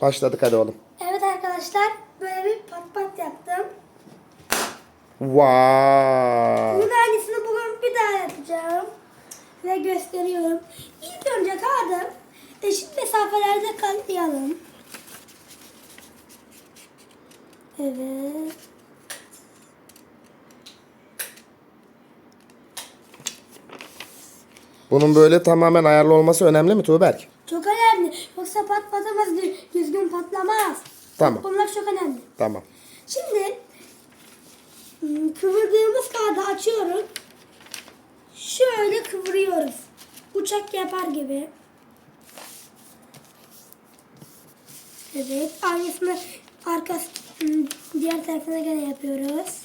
Başladık hadi oğlum. Evet arkadaşlar böyle bir pat pat yaptım. Wow. Bunun aynısını bugün bir daha yapacağım. Ve gösteriyorum. İlk önce kağıdı eşit mesafelerde katlayalım. Evet. Bunun böyle tamamen ayarlı olması önemli mi Tuğberk? Yoksa patlatamaz, dü- düzgün patlamaz. Tamam. Bunlar çok önemli. Tamam. Şimdi hmm, kıvırdığımız kağıdı açıyoruz. Şöyle kıvırıyoruz. Uçak yapar gibi. Evet. Aynısını arkası hmm, diğer tarafına gene yapıyoruz.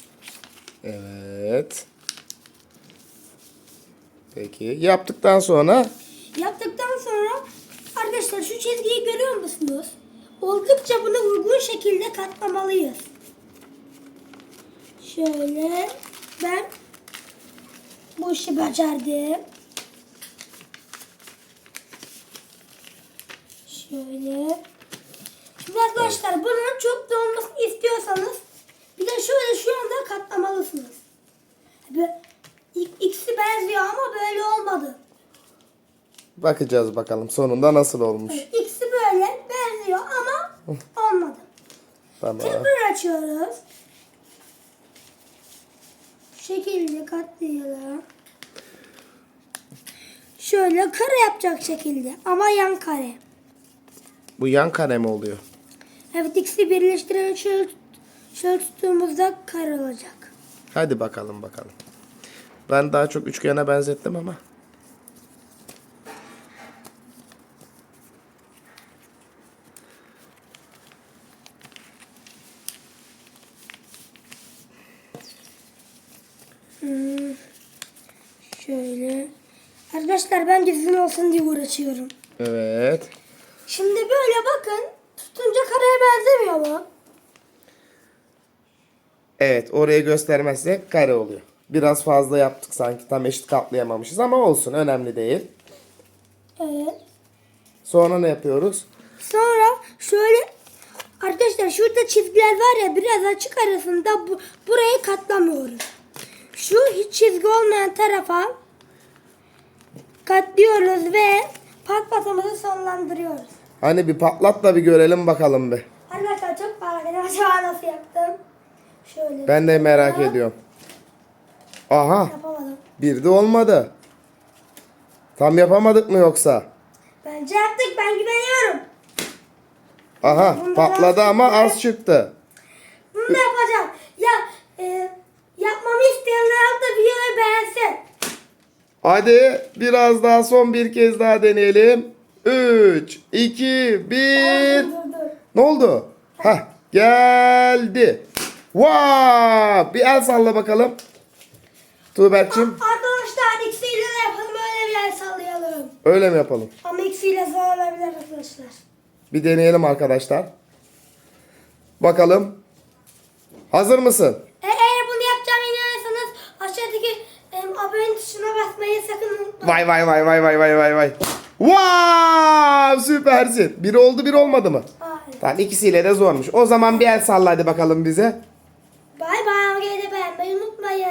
Evet. Peki yaptıktan sonra Yaptıktan sonra arkadaşlar şu çizgiyi görüyor musunuz? Oldukça buna uygun şekilde katlamalıyız. Şöyle ben bu işi becerdim. Şöyle. Şimdi arkadaşlar bunun çok da olmasını istiyorsanız bir de şöyle şu anda katlamalısınız. İkisi benziyor ama böyle olmadı. Bakacağız bakalım sonunda nasıl olmuş. İkisi böyle benziyor ama olmadı. Tamam. Tekrar açıyoruz. Şu şekilde katlayalım. Şöyle kare yapacak şekilde ama yan kare. Bu yan kare mi oluyor? Evet ikisi birleştiren şöyle, şöyle tuttuğumuzda kare olacak. Hadi bakalım bakalım. Ben daha çok üçgene benzettim ama. Şöyle. Arkadaşlar ben düzgün olsun diye uğraşıyorum. Evet. Şimdi böyle bakın. Tutunca kareye benzemiyor mu? Evet orayı göstermezsek kare oluyor. Biraz fazla yaptık sanki tam eşit katlayamamışız ama olsun önemli değil. Evet. Sonra ne yapıyoruz? Sonra şöyle arkadaşlar şurada çizgiler var ya biraz açık arasında bu, burayı katlamıyoruz. Şu hiç çizgi olmayan tarafa katlıyoruz ve patlatımızı sonlandırıyoruz. Hani bir patlat da bir görelim bakalım bir. Arkadaşlar çok merak ediyorum. Acaba nasıl yaptım? Şöyle. Ben de merak Ha, ediyorum. Aha Yapamadım. bir de olmadı. Tam yapamadık mı yoksa? Bence yaptık. Ben güveniyorum. Aha Bundan patladı ama az çıktı. Bunu da yapacağım. Ya e, yapmamı isteyenler da videoyu beğensin. Hadi biraz daha son bir kez daha deneyelim. 3, 2, 1. Dur dur dur. Ne oldu? Hah geldi. Wow! Bir el salla bakalım. Tuğberk'cim Arkadaşlar eksiyle de yapalım öyle bir el sallayalım. öyle mi yapalım? Ama eksiyle zor olabilir arkadaşlar. Bir deneyelim arkadaşlar. Bakalım. Hazır mısın? Tuşuna basmayı sakın unutmayın. Vay vay vay vay vay vay vay vay. Wow! Süpersin. Bir oldu bir olmadı mı? Hayır. Tamam ikisiyle de zormuş. O zaman bir el salla hadi bakalım bize. Bay bay. Videoyu beğenmeyi unutmayın.